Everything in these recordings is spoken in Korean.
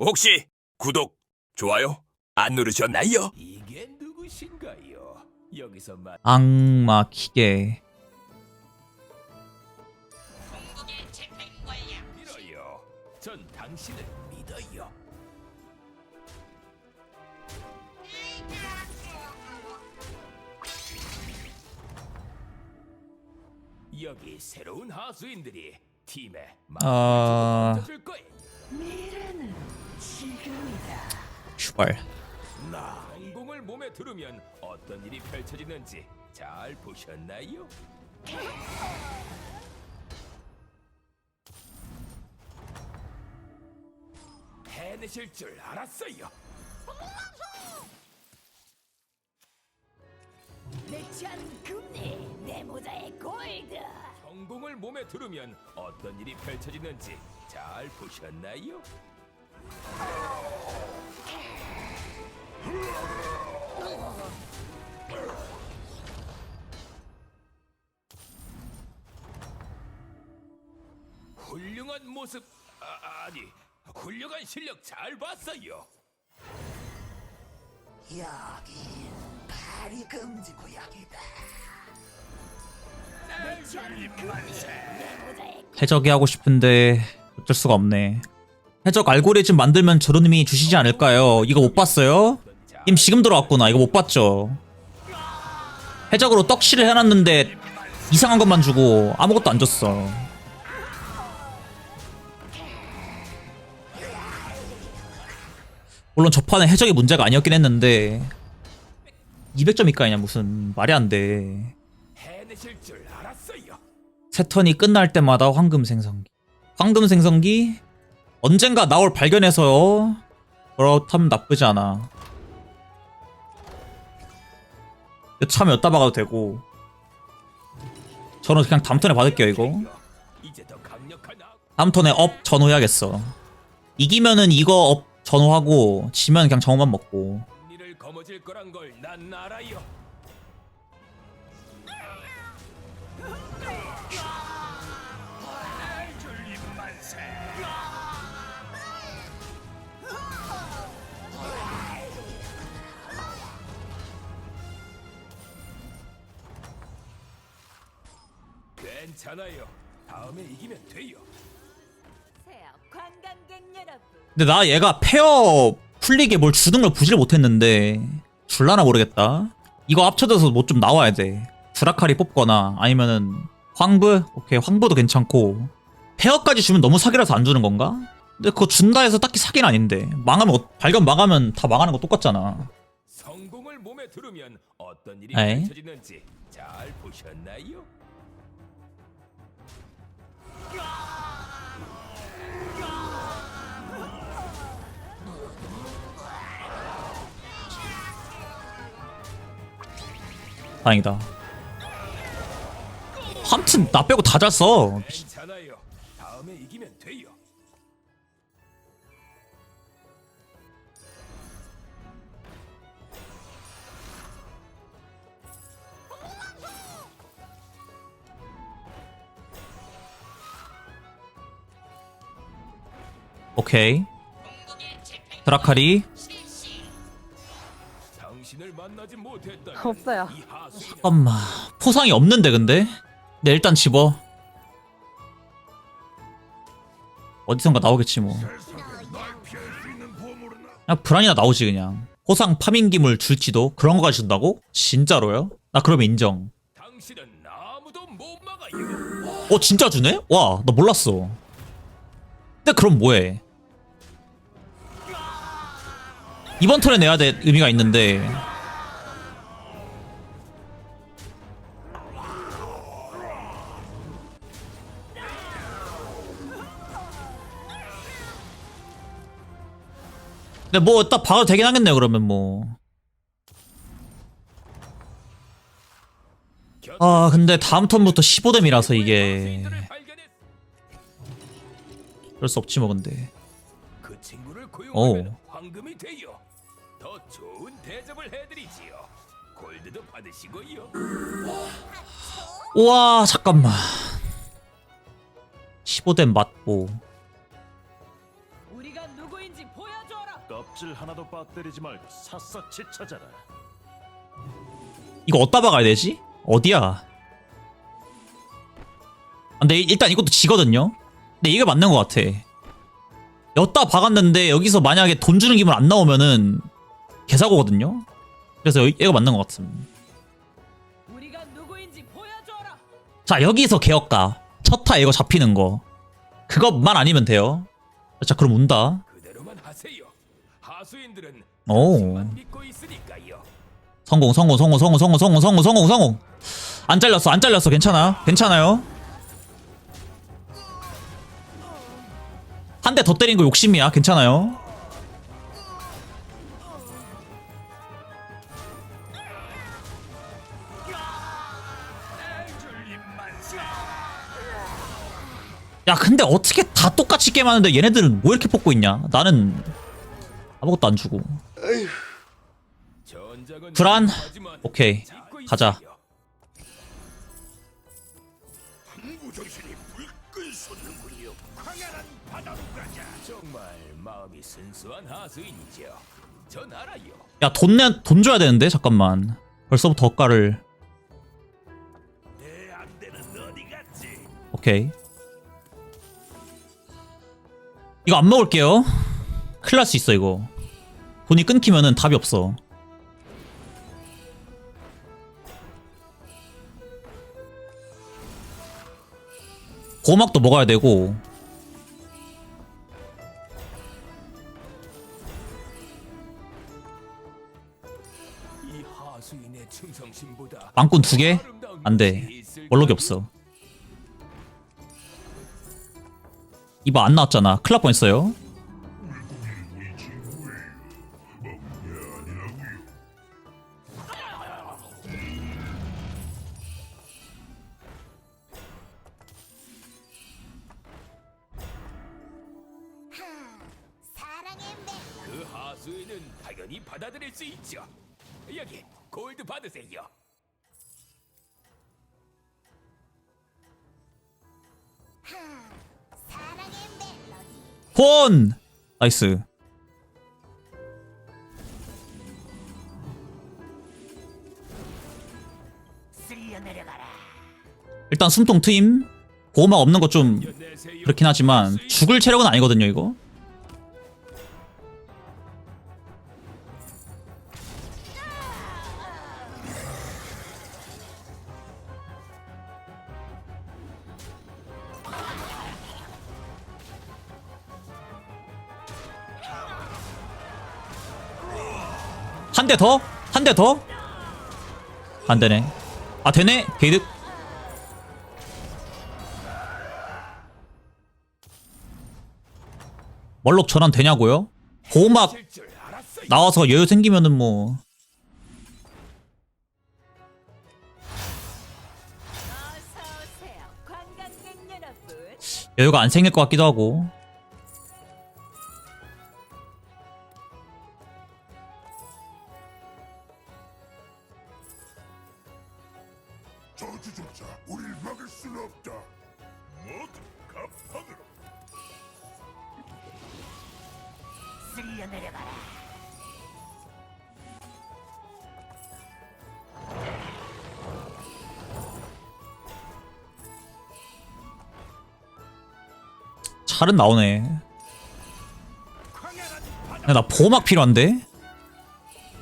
혹시 구독, 좋아요 안 누르셨나요? 이게 누구신가요? 여기서 말 악마 기계 밀어요. 전 당신을 믿어요. 여기 새로운 하수인들이 팀에 아. 맞춰줄 거예요. 슈발 나 성공을 몸에 두르면 어떤 일이 펼쳐지는지 잘 보셨나요? 해내실 줄 알았어요. 내찬 금리 내 모자의 골드 성공을 몸에 두르면 어떤 일이 펼쳐지는지 잘 보셨나요? 훌륭한 모습 아, 아니 훌륭한 실력 잘 봤어요. 여기 발이 금지 구역이다. 해적이 하고 싶은데 어쩔 수가 없네 해적 알고리즘 만들면 저런님이 주시지 않을까요? 이거 못 봤어요? 님 지금 들어왔구나 이거 못 봤죠 해적으로 떡실을 해놨는데 이상한 것만 주고 아무것도 안 줬어 물론 저 판에 해적이 문제가 아니었긴 했는데 200점 이까이냐 무슨 말이 안돼 줄 알았어요. 세 턴이 끝날 때마다 황금 생성기. 황금 생성기 언젠가 나올 발견해서요. 그렇다면 나쁘지 않아. 참 여따 박아도 되고. 저는 그냥 다음 턴에 받을게요 이거. 다음 턴에 업 전호해야겠어. 이기면은 이거 업 전호하고 지면 그냥 정호만 먹고. 괜찮아요. 다음에 이기면 돼요. 세업 관광객 여러분 근데 나 얘가 페어 풀리게 뭘 주는 걸 보질 못했는데 줄라나 모르겠다. 이거 합쳐져서 뭐 좀 나와야 돼. 드라카리 뽑거나 아니면은 황부? 오케이 황부도 괜찮고 페어까지 주면 너무 사기라서 안 주는 건가? 근데 그거 준다 해서 딱히 사기는 아닌데 망하면 어- 발견 망하면 다 망하는 거 똑같잖아. 성공을 몸에 두르면 어떤 일이 에이? 펼쳐지는지 잘 보셨나요? 다행이다. 함튼 나 빼고 다잘 써. 괜찮아요. 다음에 이기면 돼요. 오케이. 드라카리. 없어요. 잠깐만 포상이 없는데 근데 네 일단 집어 어디선가 나오겠지 뭐 그냥 불안이나 나오지 그냥 포상 파밍기물 줄지도 그런 거까지 준다고? 진짜로요? 나 그러면 인정. 어 진짜 주네? 와 나 몰랐어 근데 그럼 뭐해 이번 턴에 내야 될 의미가 있는데 근데 뭐 딱 봐도 되긴 하겠네요 그러면 뭐 아 근데 다음 턴부터 15뎀이라서 이게. 그럴 수 없지 뭐 근데 그 오. 황금이 돼요. 더 좋은 대접을 해드리지요. 골드도 받으시고요. 우와 잠깐만 15뎀 맞고 우리가 누구인지 보여 보여줘라. 껍질 하나도 빠뜨리지 말고 샅샅이 찾아라. 이거 어디다 박아야 되지? 어디야? 아, 근데 일단 이것도 지거든요? 근데 이게 맞는 것 같아. 여기다 박았는데 여기서 만약에 돈 주는 기분 안 나오면은 개사고거든요? 그래서 얘가 맞는 것 같습니다. 자 여기서 개혁가. 첫타 이거 잡히는 거. 그것만 아니면 돼요. 자 그럼 운다. 오. 성공 성공 성공 성공 성공 성공 성공 성공 성공. 안 잘렸어 안 잘렸어. 괜찮아 괜찮아요. 한 대 더 때린 거 욕심이야. 괜찮아요 야 근데 어떻게 다 똑같이 게임하는데 얘네들은 뭐 이렇게 뽑고 있냐? 나는 아무것도 안 주고. 불안? 오케이. 가자. 야돈 내, 돈 줘야 되는데? 잠깐만. 벌써부터 억가를 오케이. 이거 안 먹을게요. 큰일 날 수 있어 이거. 돈이 끊기면은 답이 없어. 고막도 먹어야 되고. 이 하수인의 충성심보다 빵꾼 두 개? 아름다운 안돼? 원록이 없어 이거 안 나왔잖아 큰일 날 뻔 했어요 사랑의 매. 그 하수인은 당연히 받아들일 수 있죠. 여기 골드 받으세요. 폰 나이스. 일단 숨통 트임 보호막 없는 거 좀. 그렇긴 하지만 죽을 체력은 아니거든요 이거 한 대 더? 한 대 더? 안 되네 아 되네 게이득 멀록 전환 되냐고요? 알았어요. 나와서 여유 생기면은 뭐. 여유가 안 생길 것 같기도 하고 잘은 나오네 야, 나 보호막 필요한데?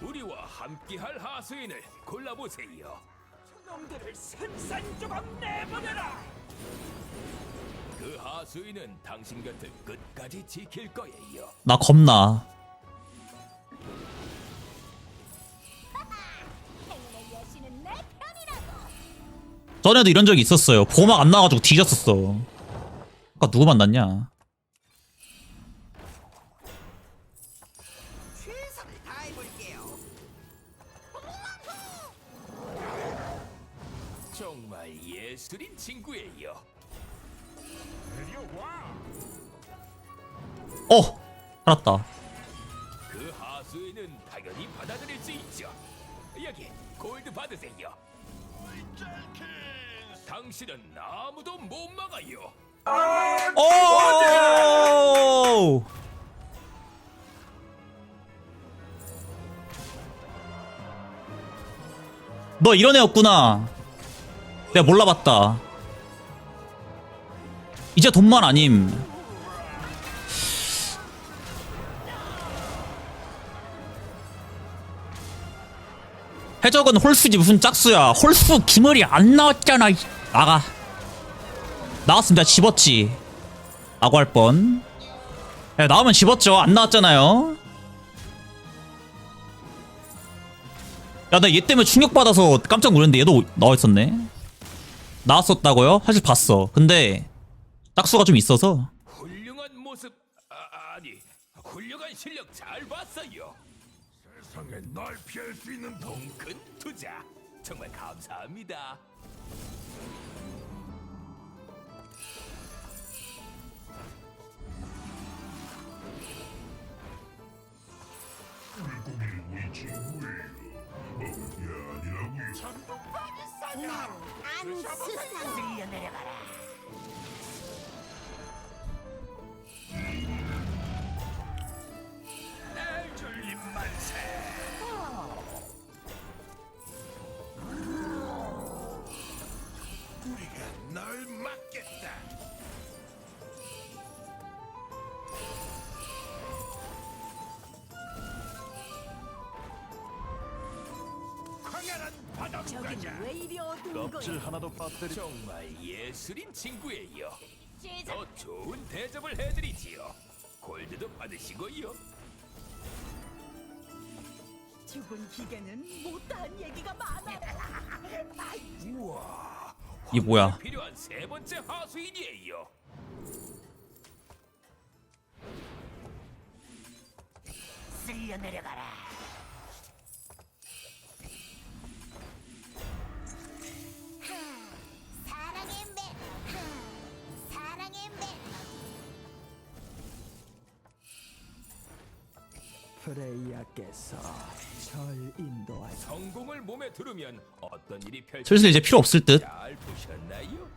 우리와 함께할 하수인을 골라보세요. 놈들을 산산조각 내보내라. 그 하수인은 당신 곁을 끝까지 지킬 거예요. 나 겁나 행운의 여신은 내 편이라고. 전에도 이런 적이 있었어요 보호막 안 나와가지고 뒤졌었어 아까 누구 만났냐. 정말 예술인 친구예요. 어! 살았다 그 하수인은 당연히 받아들일 수 있죠. 여기 골드 받으세요. 당신은 아무도 못 막아요. 오! 너 이런 애였구나. 내가 몰라봤다. 이제 돈만 아님. 해적은 홀수지 무슨 짝수야. 홀수 기물이 안 나왔잖아. 나가. 내가 집었지. 라고 할 뻔. 야, 나오면 집었죠. 안 나왔잖아요. 야, 나 얘 때문에 충격받아서 깜짝 놀랐는데 얘도 나와 있었네. 나왔었다고요? 사실 봤어. 근데 짝수가 좀 있어서 훌륭한 모습 아, 아니 훌륭한 실력 잘 봤어요. 세상에 날 피할 수 있는 동큰 투자 정말 감사합니다. 물고기를 우리 친구예요. 먹을 게 아니라고요. 안 수상. 쓸려 내려가라. 왜 이리 어두운 껍질 거야? 하나도 빠뜨리. 정말 예술인 친구예요. 시작. 더 좋은 대접을 해드리지요. 골드도 받으시고요. 죽은 기계는 못다한 얘기가 많아. 우와. 이게 뭐야? 필요한 세 번째 하수인이에요. 쓸려 내려가라. 프레이야께서 절 인도하시 성공을 몸에 두르면 어떤 일이 펼쳐 슬슬 이제 필요 없을 듯. 잘 보셨나요?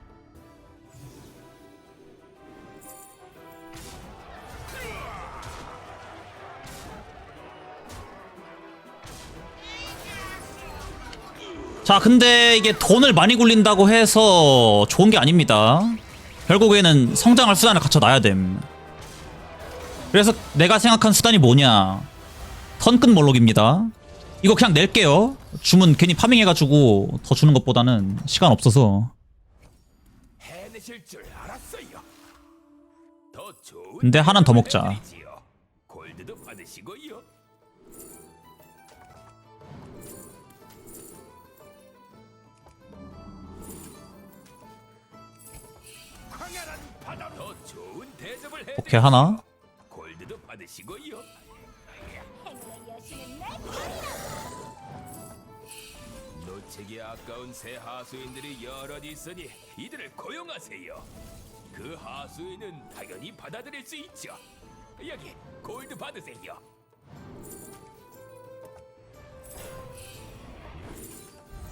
자, 근데 이게 돈을 많이 굴린다고 해서 좋은 게 아닙니다. 결국에는 성장할 수단을 갖춰 놔야 됨. 그래서 내가 생각한 수단이 뭐냐? 턴끝 몰록입니다. 이거 그냥 낼게요. 주문 괜히 파밍해가지고 더 주는 것보다는 시간 없어서. 근데 하나는 더 먹자. 오케이, 하나. 여신은 내 노책이 아까운 새 하수인들이 여럿 있으니 이들을 고용하세요. 그 하수인은 당연히 받아들일 수 있죠. 여기 골드 받으세요.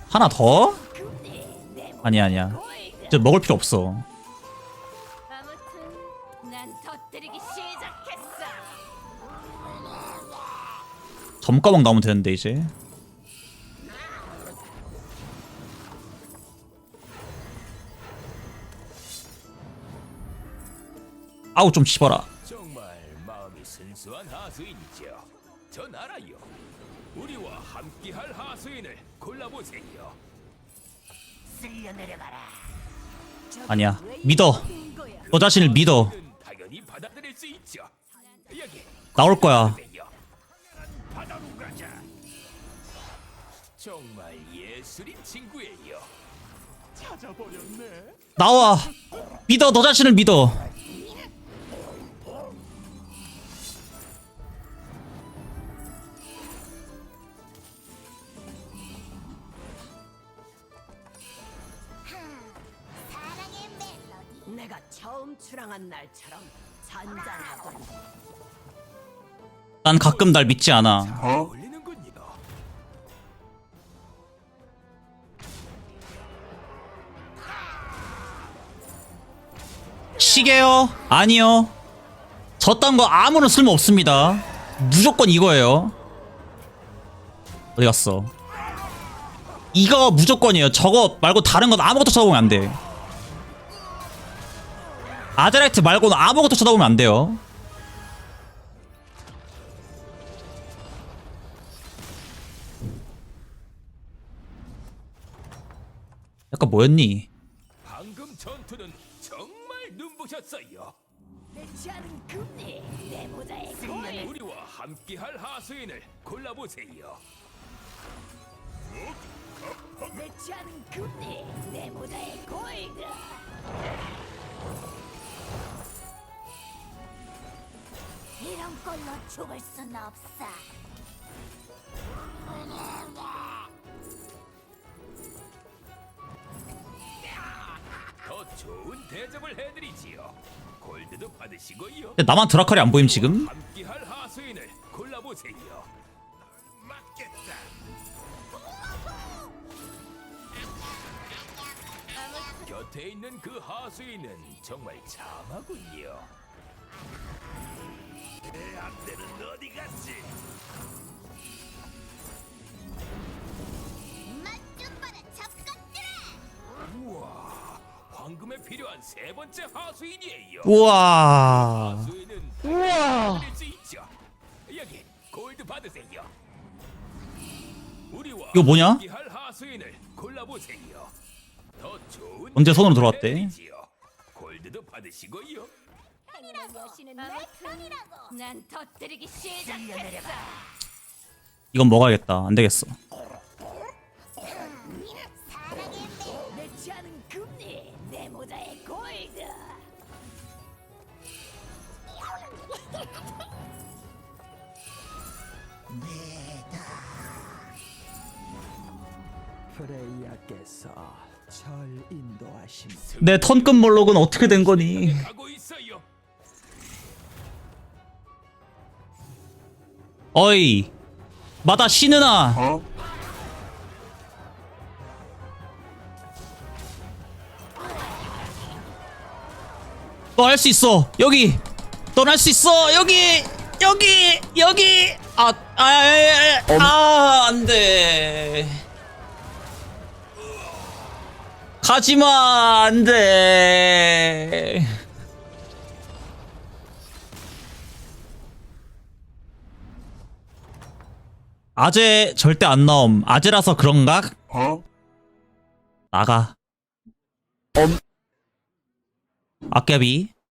하나 더? 아니야, 아니야. 이제 먹을 필요 없어. 아무튼 난 터뜨리기 시작했어. 점가방 나오면 되는데, 이제. 아우, 좀 씹어라. 정말 마음이 순수한 하수인이죠. 전 알아요. 우리와 함께할 하수인을 골라보세요. 쓸려 내려가라. 아니야. 믿어. 너 자신을 믿어. 는 당연히 받아들일 수 있죠. 여기 나올 거야. 바다로 가자. 정말 예술인 친구예요. 찾아버렸네. 나와. 믿어. 너 자신을 믿어. 사랑의 멜로디. 내가 처음 출항한 날처럼 잔잔하군. 난 가끔 날 믿지 않아. 어울리는군요. 시계요? 아니요. 저딴 거 아무런 쓸모 없습니다. 무조건 이거예요. 어디 갔어? 이거 무조건이에요. 저거 말고 다른 건 아무것도 쳐다보면 안 돼. 아드라이트 말고는 아무것도 쳐다보면 안 돼요. 약간 뭐였니? 방금 전투는 정말 눈부셨어요. 내 취하는 금리 내 모자에 골 우리와 함께할 하수인을 골라보세요. 내 취하는 금리 내 모자에 골드 이런 걸로 죽을 순 없어 대접을 해드리지요. 골드도 받으시고요. 근데 나만 드라칼이 안 보임 지금? 함께할 하수인을 골라보세요. 맞겠다. 곁에 있는 그 하수인은 정말 참하군요. 내 안대는 어디 갔지? 필요한 세 번째 하수인이에요. 우와. 하수인은 우와. 수 있죠. 여기 골드 받으세요. 우리와 이거 뭐냐? 함께할 하수인을 골라보세요. 더 좋은 언제 손으로 들어왔대? 골드도 받으시고요. 행이라고 여신은 내 편이라고 난 터뜨리기 시작했어 이건 먹어야겠다. 안 되겠어. 사랑의 매 취하는 금리 내 모자에 골드 프레이야께서 절 인도하심 내 턴끝 몰록은 어떻게 된 거니? 가고 있어요. 어이. 마다 신은아. 너 할 수 있어. 여기. 넌할 수 있어. 여기. 여기. 여기. 아, 아, 아, 아, 아, 안 돼. 가지마. 안 돼. 아재 절대 안 나옴. 아재라서 그런가? 어? 나가. 아 আকাবি